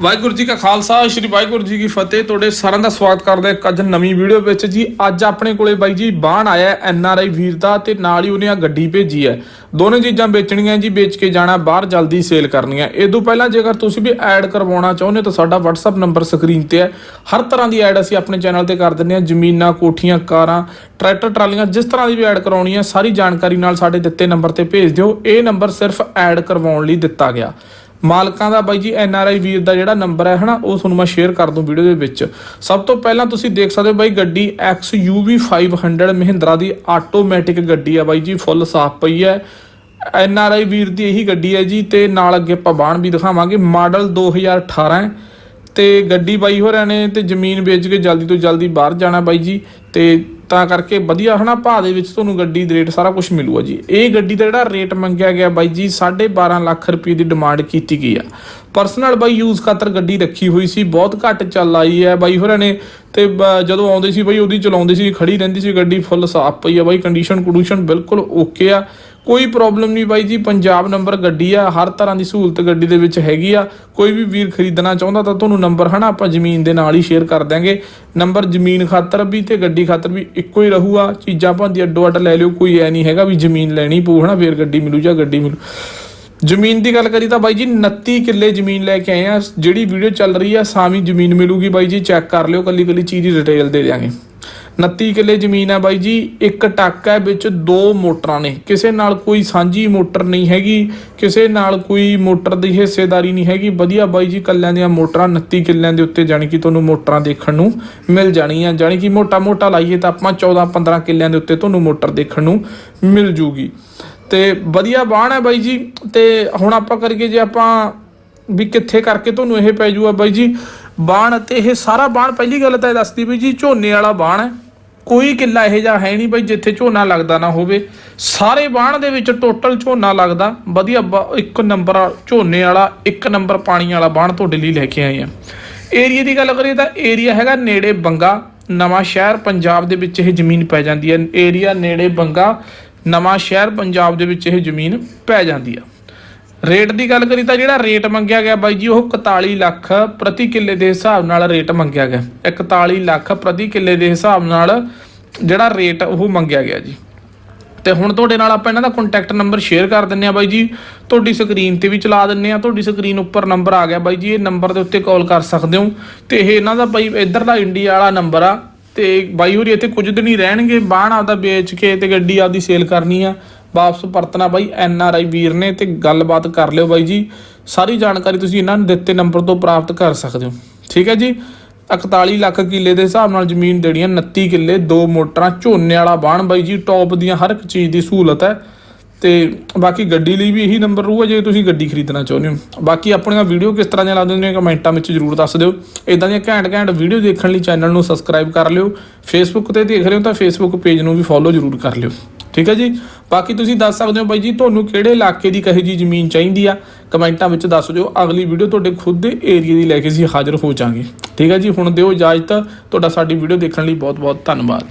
ਵਾਹਿਗੁਰੂ ਜੀ ਕਾ ਖਾਲਸਾ, ਸ੍ਰੀ ਵਾਹਿਗੁਰੂ ਜੀ ਕੀ ਫਤਿਹ। ਤੁਹਾਡੇ ਸਾਰਿਆਂ ਦਾ ਸਵਾਗਤ ਕਰਦੇ ਹਾਂ ਇੱਕ ਅੱਜ ਨਵੀਂ ਵੀਡੀਓ ਵਿੱਚ ਜੀ। ਅੱਜ ਆਪਣੇ ਕੋਲੇ ਬਾਈ ਜੀ ਬਾਣ ਆਇਆ ਐਨ ਆਰ ਆਈ ਵੀਰ ਦਾ ਤੇ ਨਾਲ ਹੀ ਉਹਨੇ ਆ ਗੱਡੀ ਭੇਜੀ ਹੈ। ਦੋਨੇ ਚੀਜ਼ਾਂ ਵੇਚਣੀਆਂ ਜੀ, ਵੇਚ ਕੇ ਜਾਣਾ, ਬਾਹਰ ਜਲਦੀ ਸੇਲ ਕਰਨੀਆਂ ਇਹ ਤੋਂ ਪਹਿਲਾਂ ਜੇਕਰ ਤੁਸੀਂ ਵੀ ਐਡ ਕਰਵਾਉਣਾ ਚਾਹੁੰਦੇ ਹੋ ਤਾਂ ਸਾਡਾ WhatsApp ਨੰਬਰ ਸਕਰੀਨ ਤੇ ਹੈ। ਹਰ ਤਰ੍ਹਾਂ ਦੀ ਐਡ ਅਸੀਂ ਆਪਣੇ ਚੈਨਲ ਤੇ ਕਰ ਦਿੰਦੇ ਹਾਂ। ਜ਼ਮੀਨਾਂ, ਕੋਠੀਆਂ, ਕਾਰਾਂ, ਟਰੈਕਟਰ, ਟਰਾਲੀਆਂ, ਜਿਸ ਤਰ੍ਹਾਂ ਦੀ ਵੀ ਐਡ ਕਰਾਉਣੀ ਹੈ, ਸਾਰੀ ਜਾਣਕਾਰੀ ਨਾਲ ਸਾਡੇ ਦਿੱਤੇ ਨੰਬਰ ਤੇ ਭੇਜ ਦਿਓ। ਇਹ ਨੰਬਰ ਸਿਰਫ ਐਡ ਕਰਵਾਉਣ ਲਈ ਦਿੱਤਾ ਗਿਆ। ਮਾਲਕਾਂ ਦਾ ਬਾਈ ਜੀ ਐਨ ਆਰ ਆਈ ਵੀਰ ਦਾ ਜਿਹੜਾ ਨੰਬਰ ਹੈ ਹਨਾ, ਉਹ ਤੁਹਾਨੂੰ ਮੈਂ ਸ਼ੇਅਰ ਕਰ ਦੂੰ ਵੀਡੀਓ ਦੇ ਵਿੱਚ। ਸਭ ਤੋਂ ਪਹਿਲਾਂ ਤੁਸੀਂ ਦੇਖ ਸਕਦੇ ਹੋ ਬਾਈ, ਗੱਡੀ XUV 500 ਮਹਿੰਦਰਾ ਦੀ ਆਟੋਮੈਟਿਕ ਗੱਡੀ ਆ ਬਾਈ ਜੀ ਫੁੱਲ ਸਾਫ਼ ਪਈ ਹੈ। ਐਨ ਆਰ ਆਈ ਵੀਰ ਦੀ ਇਹੀ ਗੱਡੀ ਹੈ ਜੀ, ਤੇ ਨਾਲ ਅੱਗੇ ਆਪਾਂ ਬਾਣ ਵੀ ਦਿਖਾਵਾਂਗੇ। ਮਾਡਲ 2018 ਹੈ, ਤੇ ਗੱਡੀ ਬਾਈ ਹੋਰਾਂ ਨੇ ਤੇ ਜ਼ਮੀਨ ਵੇਚ ਕੇ ਜਲਦੀ ਤੋਂ ਜਲਦੀ ਬਾਹਰ ਜਾਣਾ ਬਾਈ ਜੀ, ਤੇ ਤਾਂ ਕਰਕੇ ਵਧੀਆ ਹਨਾ ਭਾਅ ਦੇ ਵਿੱਚ ਤੁਹਾਨੂੰ ਗੱਡੀ ਦੇ ਰੇਟ ਸਾਰਾ ਕੁਝ ਮਿਲੂਗਾ ਜੀ। ਇਹ ਗੱਡੀ ਦਾ ਜਿਹੜਾ ਰੇਟ ਮੰਗਿਆ ਗਿਆ ਬਾਈ ਜੀ 12.5 ਲੱਖ ਰੁਪਏ ਦੀ ਡਿਮਾਂਡ ਕੀਤੀ ਗਈ ਆ। ਪਰਸਨਲ ਬਾਈ ਯੂਜ਼ ਖਾਤਰ ਗੱਡੀ ਰੱਖੀ ਹੋਈ ਸੀ, ਬਹੁਤ ਘੱਟ ਚੱਲ ਆਈ ਹੈ ਬਾਈ ਹੋਰਾਂ ਨੇ। ਤੇ ਜਦੋਂ ਆਉਂਦੇ ਸੀ ਬਾਈ, ਉਹਦੀ ਚਲਾਉਂਦੇ ਸੀ, ਖੜੀ ਰਹਿੰਦੀ ਸੀ ਗੱਡੀ ਫੁੱਲ ਸਾਫ਼ ਪਈ ਆ ਬਾਈ ਕੰਡੀਸ਼ਨ ਕੰਡੂਸ਼ਨ ਬਿਲਕੁਲ ਓਕੇ ਆ। ਕੋਈ ਪ੍ਰੋਬਲਮ ਨਹੀਂ ਬਾਈ ਜੀ, ਪੰਜਾਬ ਨੰਬਰ ਗੱਡੀ ਆ, ਹਰ ਤਰ੍ਹਾਂ ਦੀ ਸਹੂਲਤ ਗੱਡੀ ਦੇ ਵਿੱਚ ਹੈਗੀ ਆ। ਕੋਈ ਵੀ ਵੀਰ ਖਰੀਦਣਾ ਚਾਹੁੰਦਾ ਤਾਂ ਤੁਹਾਨੂੰ ਨੰਬਰ ਹਨਾ, ਆਪਾਂ ਜ਼ਮੀਨ ਦੇ ਨਾਲ ਹੀ ਸ਼ੇਅਰ ਕਰ ਦਾਂਗੇ ਨੰਬਰ ਜ਼ਮੀਨ ਖਾਤਰ ਵੀ ਤੇ ਗੱਡੀ ਖਾਤਰ ਵੀ ਇੱਕੋ ਹੀ ਰਹੂਗਾ। ਚੀਜ਼ਾਂ ਭਾਂਦੀ ਅੱਡੋ ਅੱਡ ਲੈ ਲਿਓ, ਕੋਈ ਐ ਨਹੀਂ ਹੈਗਾ ਵੀ ਜ਼ਮੀਨ ਲੈਣੀ ਪਊ ਹਨਾ, ਫੇਰ ਗੱਡੀ ਮਿਲੂ ਜਾਂ ਗੱਡੀ ਮਿਲੂ। ਜ਼ਮੀਨ ਦੀ ਗੱਲ ਕਰੀ ਤਾਂ ਬਾਈ ਜੀ 29 ਕਿੱਲੇ ਜ਼ਮੀਨ ਲੈ ਕੇ ਆਏ ਆ। ਜਿਹੜੀ ਵੀਡੀਓ ਚੱਲ ਰਹੀ ਆ, ਸਾਵੀਂ ਜ਼ਮੀਨ ਮਿਲੂਗੀ ਬਾਈ ਜੀ, ਚੈੱਕ ਕਰ ਲਿਓ ਕੱਲੀ ਕੱਲੀ ਚੀਜ਼ ਦੀ ਡਿਟੇਲ ਦੇ ਦਿਆਂਗੇ। 29 ਕਿੱਲੇ ਜ਼ਮੀਨ ਹੈ ਬਾਈ ਜੀ, ਇੱਕ ਟੱਕ ਹੈ ਵਿੱਚ ਦੋ ਮੋਟਰਾਂ ਨੇ। ਕਿਸੇ ਨਾਲ ਕੋਈ ਸਾਂਝੀ ਮੋਟਰ ਨਹੀਂ ਹੈਗੀ, ਕਿਸੇ ਨਾਲ ਕੋਈ ਮੋਟਰ ਦੀ ਹਿੱਸੇਦਾਰੀ ਨਹੀਂ ਹੈਗੀ। ਵਧੀਆ ਬਾਈ ਜੀ ਕੱਲਿਆਂ ਦੀਆਂ ਮੋਟਰਾਂ 29 ਕਿੱਲਿਆਂ ਦੇ ਉੱਤੇ ਜਾਣੀ ਕਿ ਤੁਹਾਨੂੰ ਮੋਟਰਾਂ ਦੇਖਣ ਨੂੰ ਮਿਲ ਜਾਣੀਆਂ। ਜਾਣੀ ਕਿ ਮੋਟਾ ਮੋਟਾ ਲਾਈਏ ਤਾਂ ਆਪਾਂ 14 15 ਕਿੱਲਿਆਂ ਦੇ ਉੱਤੇ ਤੁਹਾਨੂੰ ਮੋਟਰ ਦੇਖਣ ਨੂੰ ਮਿਲ ਜੂਗੀ। ਤੇ ਵਧੀਆ ਬਾਣ ਹੈ ਬਾਈ ਜੀ, ਤੇ ਹੁਣ ਆਪਾਂ ਕਰੀਏ ਜੇ ਆਪਾਂ ਵੀ ਕਿੱਥੇ ਕਰਕੇ ਤੁਹਾਨੂੰ ਇਹ ਪੈ ਜੂਗਾ ਬਾਈ ਜੀ। ਬਾਣ ਤੇ ਇਹ ਸਾਰਾ ਬਾਣ ਪਹਿਲੀ ਗੱਲ ਤਾਂ ਇਹ ਦੱਸਦੀ ਵੀ ਜੀ, ਝੋਨੇ ਵਾਲਾ ਬਾਣ ਹੈ। ਕੋਈ ਕਿੱਲਾ ਇਹੋ ਜਿਹਾ ਹੈ ਨਹੀਂ ਬਈ ਜਿੱਥੇ ਝੋਨਾ ਲੱਗਦਾ ਨਾ ਹੋਵੇ। ਸਾਰੇ ਬਾਣ ਦੇ ਵਿੱਚ ਟੋਟਲ ਝੋਨਾ ਲੱਗਦਾ। ਵਧੀਆ ਬ- ਇੱਕ ਨੰਬਰ ਝੋਨੇ ਵਾਲਾ, ਇੱਕ ਨੰਬਰ ਪਾਣੀ ਵਾਲਾ ਬਾਣ ਤੁਹਾਡੇ ਲਈ ਲੈ ਕੇ ਆਏ ਆ। ਏਰੀਆ ਦੀ ਗੱਲ ਕਰੀਏ ਤਾਂ ਏਰੀਆ ਹੈਗਾ ਨੇੜੇ ਬੰਗਾ, ਨਵਾਂ ਸ਼ਹਿਰ ਪੰਜਾਬ ਦੇ ਵਿੱਚ ਇਹ ਜ਼ਮੀਨ ਪੈ ਜਾਂਦੀ ਹੈ। ਏਰੀਆ ਨੇੜੇ ਬੰਗਾ, ਨਵਾਂ ਸ਼ਹਿਰ ਪੰਜਾਬ ਦੇ ਵਿੱਚ ਇਹ ਜ਼ਮੀਨ ਪੈ ਜਾਂਦੀ ਆ। ਰੇਟ ਦੀ ਗੱਲ ਕਰੀ ਤਾਂ ਜਿਹੜਾ ਰੇਟ ਮੰਗਿਆ ਗਿਆ ਬਾਈ ਜੀ, ਉਹ 41 ਲੱਖ ਪ੍ਰਤੀ ਕਿੱਲੇ ਦੇ ਹਿਸਾਬ ਨਾਲ ਰੇਟ ਮੰਗਿਆ ਗਿਆ। 41 ਲੱਖ ਪ੍ਰਤੀ ਕਿੱਲੇ ਦੇ ਹਿਸਾਬ ਨਾਲ ਜਿਹੜਾ ਰੇਟ ਉਹ ਮੰਗਿਆ ਗਿਆ ਜੀ। ਤੇ ਹੁਣ ਤੁਹਾਡੇ ਨਾਲ ਆਪਾਂ ਇਹਨਾਂ ਦਾ ਕੰਟੈਕਟ ਨੰਬਰ ਸ਼ੇਅਰ ਕਰ ਦਿੰਨੇ ਆ ਬਾਈ ਜੀ। ਤੁਹਾਡੀ ਸਕਰੀਨ ਤੇ ਵੀ ਚਲਾ ਦਿੰਨੇ ਆ ਤੁਹਾਡੀ ਸਕਰੀਨ ਉੱਪਰ ਨੰਬਰ ਆ ਗਿਆ ਬਾਈ ਜੀ। ਇਹ ਨੰਬਰ ਦੇ ਉੱਤੇ ਕਾਲ ਕਰ ਸਕਦੇ ਹੋ। ਤੇ ਇਹ ਇਹਨਾਂ ਦਾ ਬਾਈ ਇੱਧਰ ਦਾ ਇੰਡੀਆ ਵਾਲਾ ਨੰਬਰ ਆ। ਤੇ ਬਾਈ ਹੋਰੀ ਇੱਥੇ ਕੁਝ ਦਿਨ ਹੀ ਰਹਿਣਗੇ। ਬਾਹਰ ਆਪਦਾ ਵੇਚ ਕੇ ਤੇ ਗੱਡੀ ਆਪਦੀ ਸੇਲ ਕਰਨੀ ਆ। ਵਾਪਸ ਪਰਤਣਾ ਬਾਈ ਐਨ ਆਰ ਆਈ ਵੀਰ ਨੇ ਤੇ ਗੱਲਬਾਤ ਕਰ ਲਿਓ ਬਾਈ ਜੀ। ਸਾਰੀ ਜਾਣਕਾਰੀ ਤੁਸੀਂ ਇਹਨਾਂ ਨੂੰ ਦਿੱਤੇ ਨੰਬਰ ਤੋਂ ਪ੍ਰਾਪਤ ਕਰ ਸਕਦੇ ਹੋ। ਠੀਕ ਹੈ ਜੀ। 41 ਲੱਖ ਕਿੱਲੇ ਦੇ ਹਿਸਾਬ ਨਾਲ ਜ਼ਮੀਨ ਦੇਣੀ ਹੈ 29 ਕਿੱਲੇ, ਦੋ ਮੋਟਰਾਂ, ਝੋਨੇ ਵਾਲਾ ਬਾਣ ਬਾਈ ਜੀ ਟੌਪ ਦੀਆਂ ਹਰ ਇੱਕ ਚੀਜ਼ ਦੀ ਸਹੂਲਤ ਹੈ। ਤੇ ਬਾਕੀ ਗੱਡੀ ਲਈ ਵੀ ਇਹੀ ਨੰਬਰ ਰਹੂਗਾ ਜੇ ਤੁਸੀਂ ਗੱਡੀ ਖਰੀਦਣਾ ਚਾਹੁੰਦੇ ਹੋ। ਬਾਕੀ ਆਪਣੀਆਂ ਵੀਡੀਓ ਕਿਸ ਤਰ੍ਹਾਂ ਦੀਆਂ ਲੱਗਦੀਆਂ ਨੇ ਕਮੈਂਟਾਂ ਵਿੱਚ ਜਰੂਰ ਦੱਸ ਦਿਓ। ਇਦਾਂ ਦੀਆਂ ਘੈਂਟ ਘੈਂਟ ਵੀਡੀਓ ਦੇਖਣ ਲਈ ਚੈਨਲ ਨੂੰ ਸਬਸਕ੍ਰਾਈਬ ਕਰ ਲਿਓ। ਫੇਸਬੁੱਕ ਤੇ ਦੇਖ ਰਹੇ ਹੋ ਤਾਂ ਫੇਸਬੁੱਕ ਪੇਜ ਨੂੰ ਵੀ ਫੋਲੋ ਜਰੂਰ ਕਰ ਲਿਓ। ਠੀਕ ਹੈ ਜੀ? ਬਾਕੀ ਤੁਸੀਂ ਦੱਸ ਸਕਦੇ ਹੋ ਬਾਈ ਜੀ, ਤੁਹਾਨੂੰ ਕਿਹੜੇ ਇਲਾਕੇ ਦੀ ਕਹੇ ਜੀ ਜ਼ਮੀਨ ਚਾਹੀਦੀ ਆ? ਕਮੈਂਟਾਂ ਵਿੱਚ ਦੱਸ ਦਿਓ। ਅਗਲੀ ਵੀਡੀਓ ਤੁਹਾਡੇ ਖੁਦ ਦੇ ਏਰੀਆ ਦੀ ਲੈ ਕੇ ਅਸੀਂ ਹਾਜ਼ਰ ਹੋ ਜਾਾਂਗੇ ਠੀਕ ਹੈ ਜੀ? ਹੁਣ ਦਿਓ ਇਜਾਜ਼ਤ। ਤੁਹਾਡਾ ਸਾਡੀ ਵੀਡੀਓ ਦੇਖਣ ਲਈ ਬਹੁਤ ਬਹੁਤ ਧੰਨਵਾਦ।